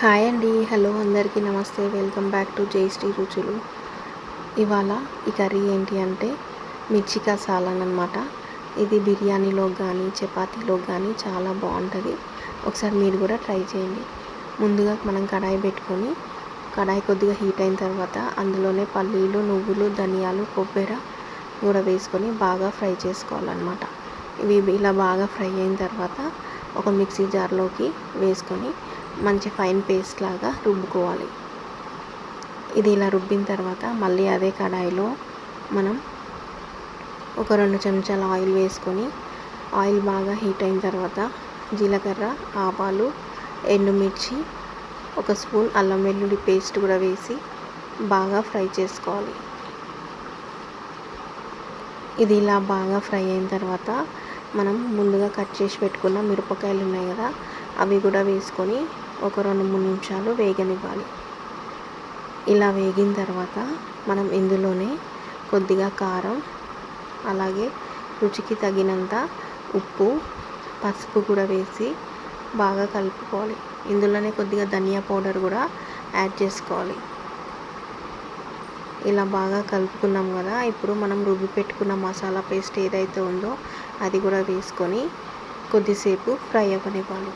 Hi అండి. Hello అందరికీ నమస్తే. వెల్కమ్ బ్యాక్ టు జైశ్రీ రుచులు. ఇవాళ ఈ కర్రీ ఏంటి అంటే మిర్చి కసాలన్ అనమాట ఇది బిర్యానీలో కానీ చపాతీలో కానీ చాలా బాగుంటుంది. ఒకసారి మీరు కూడా ట్రై చేయండి. ముందుగా మనం కడాయి పెట్టుకొని కడాయి కొద్దిగా హీట్ అయిన తర్వాత అందులోనే పల్లీలు నువ్వులు ధనియాలు కొబ్బరి కూడా వేసుకొని బాగా ఫ్రై చేసుకోవాలన్నమాట. ఇవి ఇలా బాగా ఫ్రై అయిన తర్వాత ఒక మిక్సీ జార్లోకి వేసుకొని మంచి ఫైన్ పేస్ట్ లాగా రుబ్బుకోవాలి. ఇది ఇలా రుబ్బిన తర్వాత మళ్ళీ అదే కడాయిలో మనం ఒక రెండు చెంచాల ఆయిల్ వేసుకొని ఆయిల్ బాగా హీట్ అయిన తర్వాత జీలకర్ర ఆవాలు ఎండుమిర్చి ఒక స్పూన్ అల్లం వెల్లుల్లి పేస్ట్ కూడా వేసి బాగా ఫ్రై చేసుకోవాలి. ఇది ఇలా బాగా ఫ్రై అయిన తర్వాత మనం ముందుగా కట్ చేసి పెట్టుకున్న మిరపకాయలు ఉన్నాయి కదా అవి కూడా వేసుకొని ఒక రెండు మూడు నిమిషాలు వేగనివ్వాలి. ఇలా వేగిన తర్వాత మనం ఇందులోనే కొద్దిగా కారం అలాగే రుచికి తగినంత ఉప్పు పసుపు కూడా వేసి బాగా కలుపుకోవాలి. ఇందులోనే కొద్దిగా ధనియా పౌడర్ కూడా యాడ్ చేసుకోవాలి. ఇలా బాగా కలుపుకున్నాం కదా ఇప్పుడు మనం రుబ్బి పెట్టుకున్న మసాలా పేస్ట్ ఏదైతే ఉందో అది కూడా వేసుకొని కొద్దిసేపు ఫ్రై అవ్వనివ్వాలి.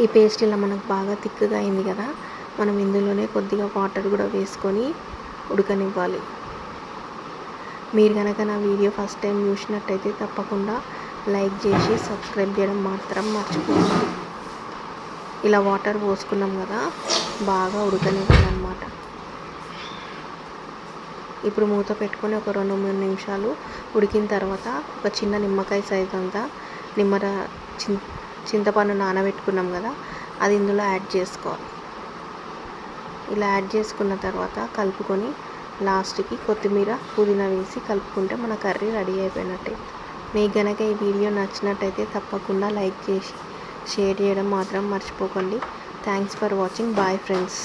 ఈ పేస్ట్ ఇలా మనకు బాగా థిక్గా అయింది కదా మనం ఇందులోనే కొద్దిగా వాటర్ కూడా వేసుకొని ఉడకనివ్వాలి. మీరు కనుక నా వీడియో ఫస్ట్ టైం చూసినట్టయితే తప్పకుండా లైక్ చేసి సబ్స్క్రైబ్ చేయడం మాత్రం మర్చిపోకండి ఇలా వాటర్ పోసుకున్నాం కదా బాగా ఉడకనివ్వాలి అనమాట ఇప్పుడు మూత పెట్టుకొని ఒక రెండు మూడు నిమిషాలు ఉడికిన తర్వాత ఒక చిన్న నిమ్మకాయ సైజ్ అంతా నిమ్మర చిన్ చింతపండు నానబెట్టుకున్నాం కదా అది ఇందులో యాడ్ చేసుకోవాలి. ఇలా యాడ్ చేసుకున్న తర్వాత కలుపుకొని లాస్ట్కి కొత్తిమీర పుదీనా వేసి కలుపుకుంటే మన కర్రీ రెడీ అయిపోయినట్టే. మీకు గనక ఈ వీడియో నచ్చినట్టయితే తప్పకుండా లైక్ చేసి షేర్ చేయడం మాత్రం మర్చిపోకండి. Thanks for watching. Bye friends.